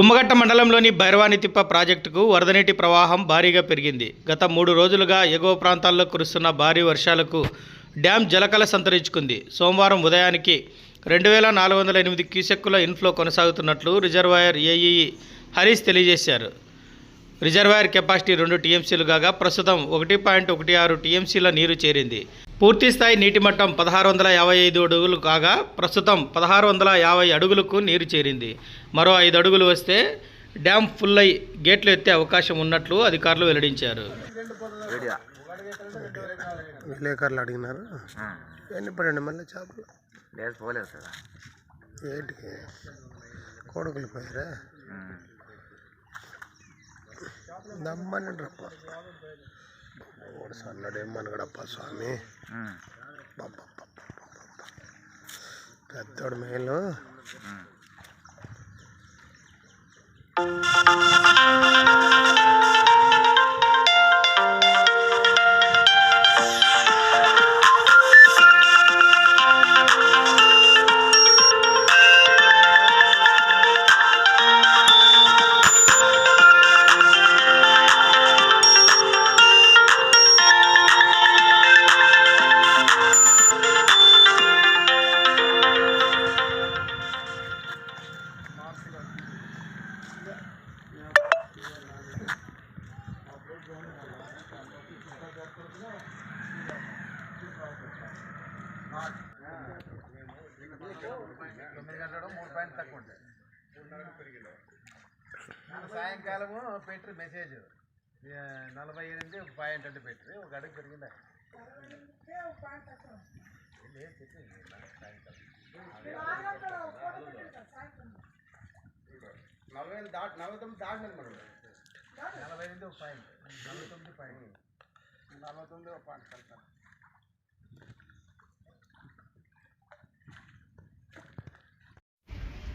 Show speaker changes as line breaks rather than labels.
గుమ్మగట్ట మండలంలోని భైరవానితిప్ప ప్రాజెక్టుకు వరదనీటి ప్రవాహం భారీగా పెరిగింది. గత మూడు రోజులుగా ఎగువ ప్రాంతాల్లో కురుస్తున్న భారీ వర్షాలకు డ్యాం జలకల సంతరించుకుంది. సోమవారం ఉదయానికి రెండు వేల నాలుగు వందల ఎనిమిది క్యూసెక్కుల ఇన్ఫ్లో కొనసాగుతున్నట్లు రిజర్వాయర్ ఏఈఈ హరీష్ తెలియజేశారు. రిజర్వాయర్ కెపాసిటీ రెండు టీఎంసీలు కాగా ప్రస్తుతం ఒకటి పాయింట్ ఒకటి ఆరు టీఎంసీల నీరు చేరింది. పూర్తి స్థాయి నీటి మట్టం పదహారు వందల యాభై ఐదు అడుగులు కాగా ప్రస్తుతం పదహారు వందల యాభై అడుగులకు నీరు చేరింది. మరో ఐదు అడుగులు వస్తే డ్యాం ఫుల్ అయి గేట్లు ఎత్తే అవకాశం ఉన్నట్లు అధికారులు వెల్లడించారు.
విలేకరులు అడిగినారు. ఎన్ని పడండి మళ్ళీ చేపలు?
లేదు పోలేదు కదా
ఏంటికి? కొడుకులు పోయారా? దమ్మని రప్ప. సన్నడేం మనగడప్ప స్వామి. పెద్దోడు మేలు.
తొమ్మిది గంటల మూడు పాయింట్ తక్కువ ఉంటాయి సాయంకాలము పెట్టరు మెసేజ్. నలభై ఎనిమిది పాయింట్ అంటే పెట్టరు ఒక అడుగు పెరిగిందా. నలభై ఎనిమిది దాటి నలభై తొమ్మిది దాటినది మనం నలభై ఎనిమిది ఒక పాయింట్ నలభై తొమ్మిది పాయింట్ నలభై తొమ్మిది ఒక point correct